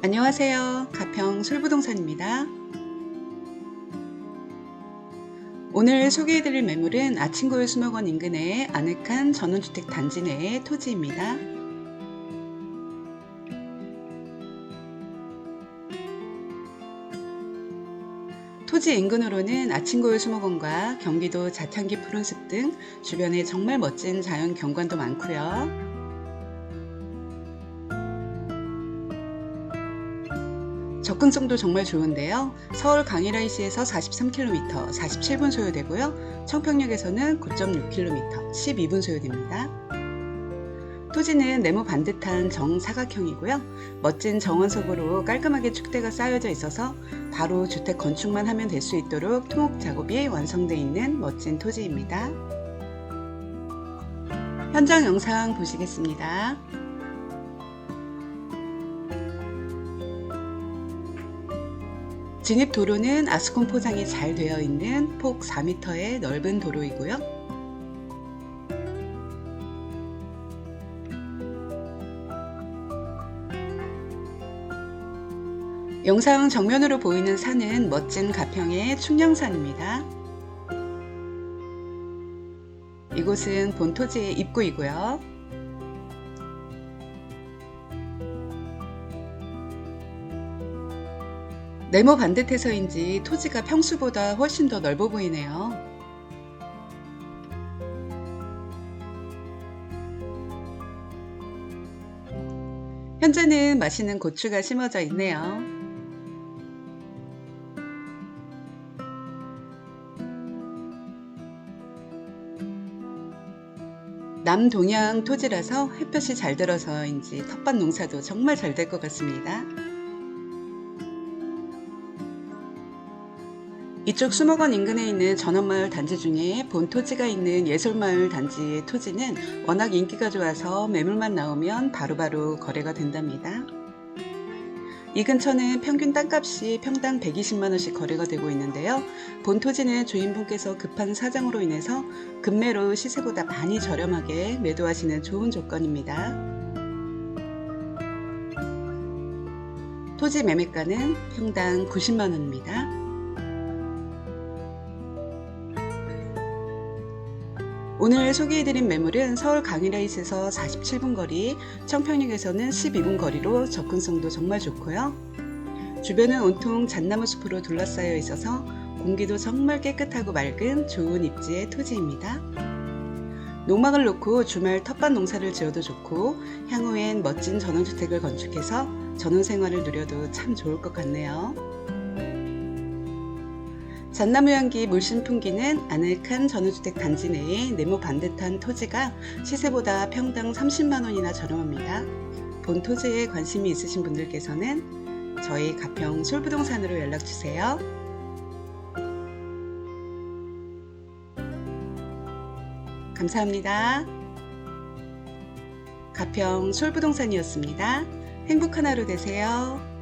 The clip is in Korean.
안녕하세요. 가평 솔부동산입니다. 오늘 소개해드릴 매물은 아침고요 수목원 인근의 아늑한 전원주택 단지 내의 토지입니다. 토지 인근으로는 아침고요 수목원과 경기도 자탄기 푸른숲 등 주변에 정말 멋진 자연 경관도 많고요. 접근성도 정말 좋은데요. 서울 강일IC에서 43km, 47분 소요되고요. 청평역에서는 9.6km, 12분 소요됩니다. 토지는 네모 반듯한 정사각형이고요. 멋진 정원석으로 깔끔하게 축대가 쌓여져 있어서 바로 주택 건축만 하면 될 수 있도록 토목 작업이 완성되어 있는 멋진 토지입니다. 현장 영상 보시겠습니다. 진입 도로는 아스콘 포장이 잘 되어 있는 폭 4m의 넓은 도로이고요. 영상 정면으로 보이는 산은 멋진 가평의 충령산입니다. 이곳은 본토지의 입구이고요. 네모 반듯해서인지 토지가 평수보다 훨씬 더 넓어 보이네요. 현재는 맛있는 고추가 심어져 있네요. 남동양 토지라서 햇볕이 잘 들어서인지 텃밭 농사도 정말 잘 될 것 같습니다. 이쪽 수목원 인근에 있는 전원마을 단지 중에 본 토지가 있는 예솔마을 단지의 토지는 워낙 인기가 좋아서 매물만 나오면 바로 바로 거래가 된답니다. 이 근처는 평균 땅값이 평당 120만원씩 거래가 되고 있는데요. 본 토지는 주인분께서 급한 사정으로 인해서 급매로 시세보다 많이 저렴하게 매도하시는 좋은 조건입니다. 토지 매매가는 평당 90만원입니다. 오늘 소개해드린 매물은 서울 강일아이스에서 47분 거리, 청평역에서는 12분 거리로 접근성도 정말 좋고요. 주변은 온통 잣나무 숲으로 둘러싸여 있어서 공기도 정말 깨끗하고 맑은 좋은 입지의 토지입니다. 농막을 놓고 주말 텃밭 농사를 지어도 좋고 향후엔 멋진 전원주택을 건축해서 전원 생활을 누려도 참 좋을 것 같네요. 향기 물씬 풍기는 아늑한 전원주택 단지 내에 네모 반듯한 토지가 시세보다 평당 30만원이나 저렴합니다. 본 토지에 관심이 있으신 분들께서는 저희 가평 솔부동산으로 연락주세요. 감사합니다. 가평 솔부동산이었습니다. 행복한 하루 되세요.